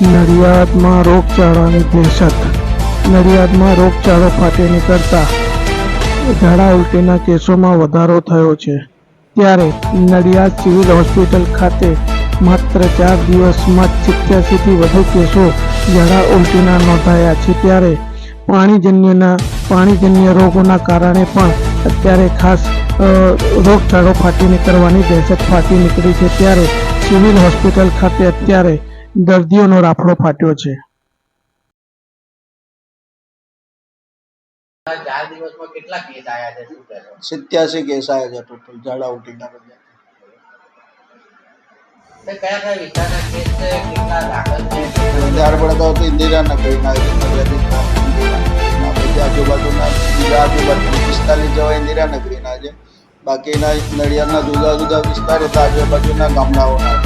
નડિયાદમાં રોગચાળાની દહેશત. નડિયાદમાં રોગચાળો ફાટી નીકળતા ઝાડા ઉલટીના કેસોમાં વધારો થયો છે. ત્યારે નડિયાદ સિવિલ હોસ્પિટલ ખાતે માત્ર ચાર દિવસમાં સિત્યાસીથી વધુ કેસો ઝાડા ઉલટીના નોંધાયા છે. ત્યારે પાણીજન્યના, પાણીજન્ય રોગોના કારણે પણ અત્યારે ખાસ રોગચાળો ફાટી નીકળવાની દહેશત ફાટી નીકળી છે. ત્યારે સિવિલ હોસ્પિટલ ખાતે અત્યારે દર્દીઓનો રાફડો ફાટ્યો છે. સિત્યાસી કેસ છે ટોટલ, ઝાડા ઉલટીના બધા. તે કયા કયા વિસ્તારના કેસ છે કેટલા દાખલ છે વધારે પડતા તો ઇન્દિરાનગરીના છે નડિયાદ વિસ્તાર આજુબાજુના બીજા આજુબાજુ પિસ્તાલીસ જેવા ઇન્દિરાનગરીના છે. બાકીના નડિયાદના જુદા જુદા વિસ્તાર હતા આજુબાજુના ગામડાઓના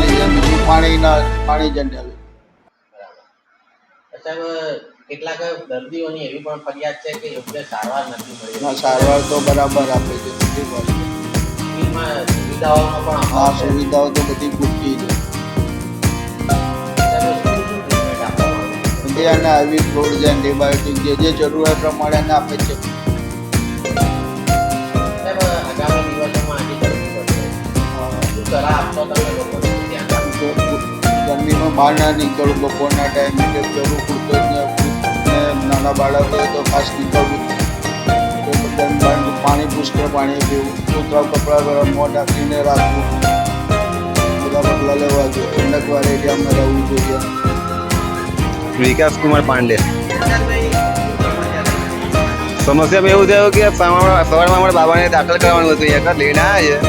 બીજું પાણીના પાણી સાહેબ કેટલાક દર્દીઓની એવી પણ ફરિયાદ છે કે યોગ્ય સારવાર નથી મળી? સારવાર તો બરાબર આપે છે પણ આ છે? સુવિધાઓ તો બધી પૂરતી છે. સાહેબ, શું શું treatment આપવામાં આવે? છે? બધી અને આવી ફ્રૂટ છે એન્ટીબાયોટિક જે જે જરૂરિયાત પ્રમાણે એને આપે છે. આગામી દિવસોમાં સલાહ આપશો તમે બહાર નીકળવું બપોરના ટાઈમે કે જરૂર પૂરતો નાના બાળકો હોય તો ખાસ નીકળવું પાણી પુષ્કળ પાણી પીવું, કૂતરા કપડાં ગરમ મોં ઢાંકીને રાખવું. બધા પગલાં લેવા જોઈએ ઠંડકવાર એરિયામાં રહેવું જોઈએ. વિકાસ કુમાર પાંડે. સમસ્યામાં એવું થયું કે સવારમાં અમારા બાબાને દાખલ કરવાનું હતું અહીંયા આગળ, લઈને આવ્યા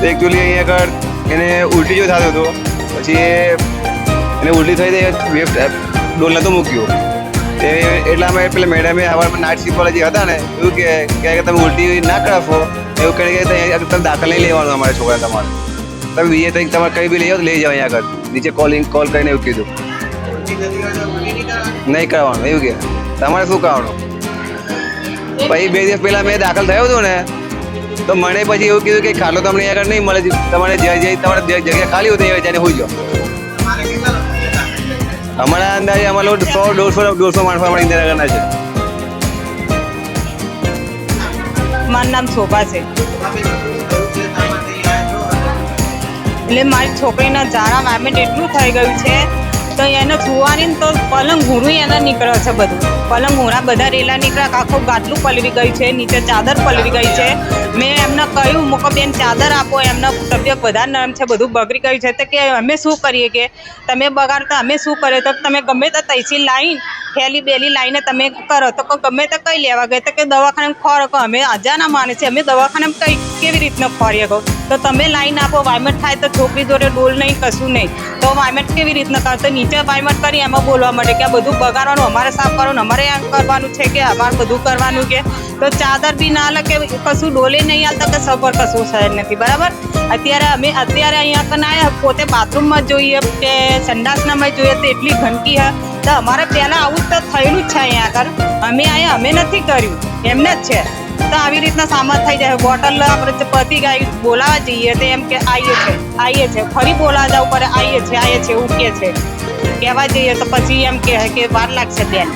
છે. અહીંયા આગળ એને ઉલટી જો થતું હતું. પછી એને ઉલટી થઈ વેફ ડોલ નહોતો મૂક્યો. તે એટલા અમે પેલા મેડમે અમારે નાઇટ સિપોલોજી હતા ને, એવું કે કે તમે ઉલટી ના કરાવો એવું કહે કે તમે દાખલ નહીં લેવાનું અમારા છોકરા તમારે. તમે બીજે કંઈક તમારે કંઈ બી લઈ લઈ જાઓ અહીંયા આગળ. નીચે કોલિંગ કોલ કરીને એવું કીધું. નહીં કરવાનું એવું કે. તમારે શું કરવાનું પછી બે દિવસ પહેલાં મેં દાખલ થયો હતો ને, તો મને પછી એવું કીધું કે ખાટલો તમને આગળ નહીં મળે તમારે જે જે તમારે જગ્યા ખાલી હોય ત્યાં જઈને હોઈ જાઓ. અમારા અંદાજે અમારે લોકો સો, દોઢસો દોઢસો માણસો અમારા ઇન્દિરાગરના છે. મારું નામ શોભા છે. એટલે મારી છોકરીના ઝાડા વામેન્ટ એટલું થઈ ગયું છે તો એને સુવાની તો પલંગ હુરું એના નીકળે છે બધું. પલંગ હુરા બધા રેલા નીકળ્યા, આખું ગાટલું પલળી ગઈ છે, નીચે ચાદર પલળી ગઈ છે. કહ્યું, મોકો બેન ચાદર આપો, એમના તબિયત વધારે નરમ છે, બધું બગડી ગયું છે. તો કે અમે શું કરીએ કે, તમે બગાડતા, અમે શું કરીએ તો તમે ગમે તો તૈસી લાઈન થેલી, બેલી લાઈને તમે કરો તો ગમે તે કઈ લેવા ગઈ. તો કે દવાખાને ખોરો કહો, અમે અજાના માને છે અમે દવાખાને કઈ કેવી રીતના ખોરીએ કહો? તો તમે લાઈન આપો વાયમેટ થાય તો છોકરી જોડે ડોલ નહીં, કશું નહીં. તો વાયમેટ કેવી રીતના કરો? તો નીચે વાયમેટ કરી એમાં બોલવા માટે કે આ બધું બગાડવાનું, અમારે સાફ કરવાનું, અમારે આ કરવાનું છે કે અમારે બધું કરવાનું કે? તો ચાદર બી ના લખે, કશું ડોલે નહીં હાલતા કે સફર કશું સહેજ નથી, બરાબર? અત્યારે અમે, અત્યારે અહીંયા કને આવ્યા પોતે બાથરૂમમાં જોઈએ, કે સંડાસનામાં જોઈએ, તો એટલી ગંદકી હે તો અમારે પહેલાં આવું તો થયેલું જ છે અહીંયા આગળ. અમે અહીંયા અમે નથી કર્યું. એમને જ છે. તો આવી રીતના સામાન થઈ જાય. બોટલ આપણે પતી ગાય બોલાવા જઈએ તો એમ કે આવીએ છે. આવીએ છે. ફરી બોલાવા જવું પડે. આવીએ છે આવીએ છે, એવું કે છે. કહેવા જઈએ તો પછી એમ કહે કે વાર લાગશે બેન.